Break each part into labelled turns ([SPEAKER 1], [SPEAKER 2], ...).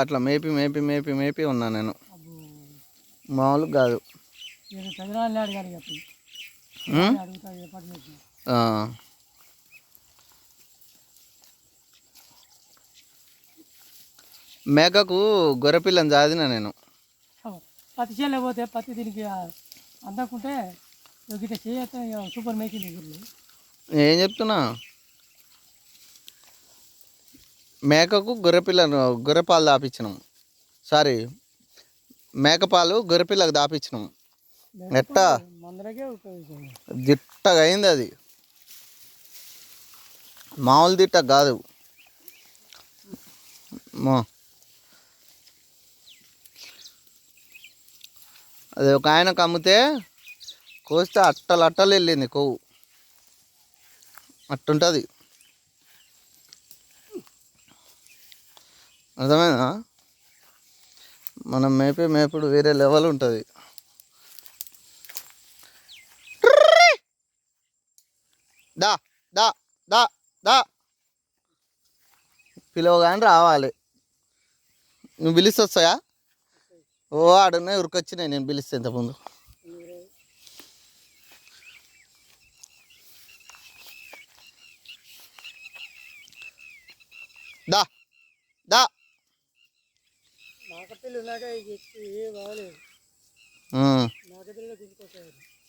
[SPEAKER 1] అట్లా?
[SPEAKER 2] మేపి మేపి మేపి మేపి ఉన్నా నేను. మామూలుగా కాదు. మేకకు గొర్రెపిల్లని జాదిన నేను.
[SPEAKER 1] పత్తి చేనులో పోతే పత్తి దీనికి అందకుంటే సూపర్ మేకింగ్
[SPEAKER 2] ఏం చెప్తున్నా? మేకకు గొర్రెపిల్ల గొర్రెపాలు దాపించినాం సారీ మేకపాలు గొర్రెపిల్లకు దాపించినాం ఎట్టా దిట్టగా అయింది అది. మామూలు దిట్ట కాదు. అది ఒక ఆయనకు అమ్మితే కోస్తే అట్టలు అట్టలు వెళ్ళింది కొవ్వు. అట్టుంటుంది. అర్థమైనా మనం మేపే మేపుడు వేరే లెవెల్ ఉంటుంది. దా దా దా దా. పిలవగానే రావాలి. నువ్వు పిలిస్తే వస్తాయా ఓ ఆడున్నాయి ఉరికొచ్చినాయి నేను పిలిస్తే ఇంతకుముందు. దా దా.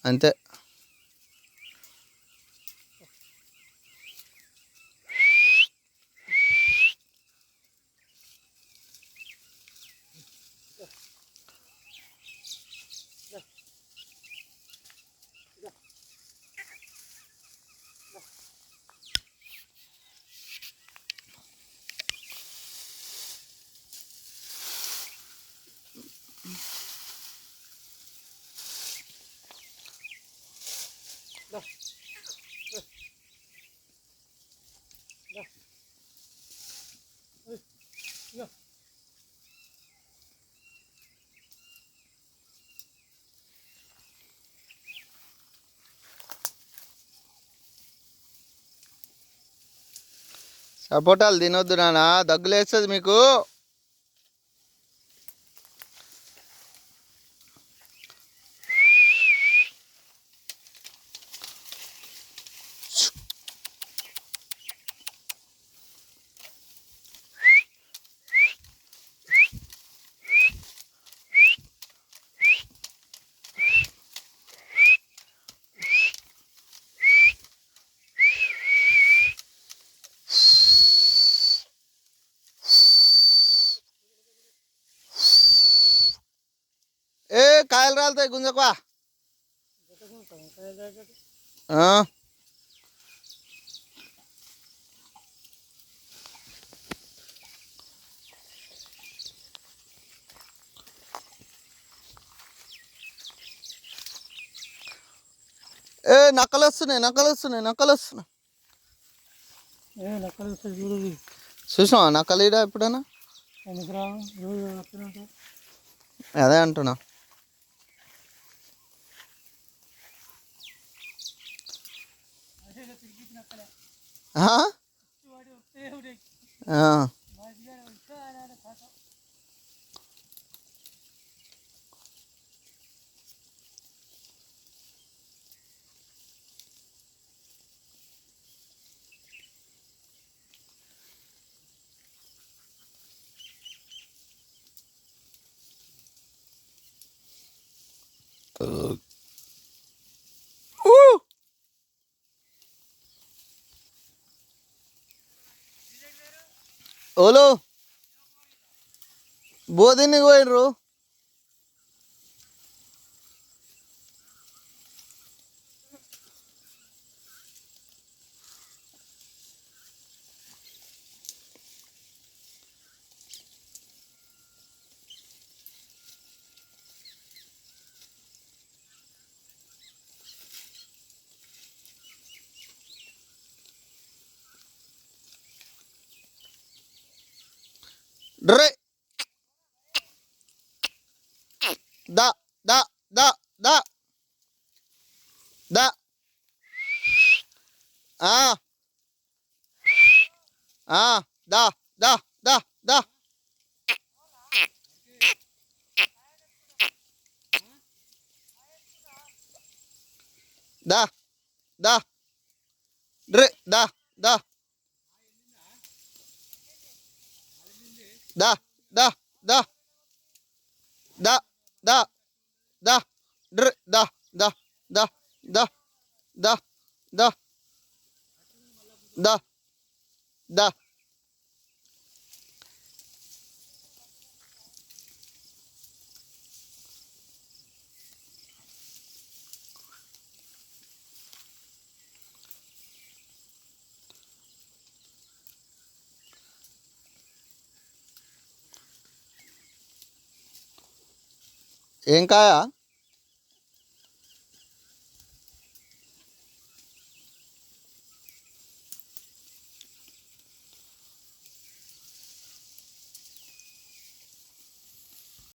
[SPEAKER 2] అంతే. సపోటాలు తినొద్దు నాన్న. దగ్గులేస్తుంది మీకు. ఏ కాయలు రాలుతాయి గుంజకువా? ఏ నక్కలు వస్తున్నాయి నక్కలు వస్తున్నాయి నక్కలు వస్తున్నాయి. చూసావా నక్కలు ఎప్పుడైనా?
[SPEAKER 1] వస్తున్నావు
[SPEAKER 2] అదే అంటున్నా. ఆ? Ola బోధిని పోయినరు Re, Da, da, da, da. Da. Ah. Ah, da, da, da, da. Da, da, dre, da, da. దా దా దా దా దా దా డ్రే దా దా దా దా దా దా దా దా ఏం కాయ?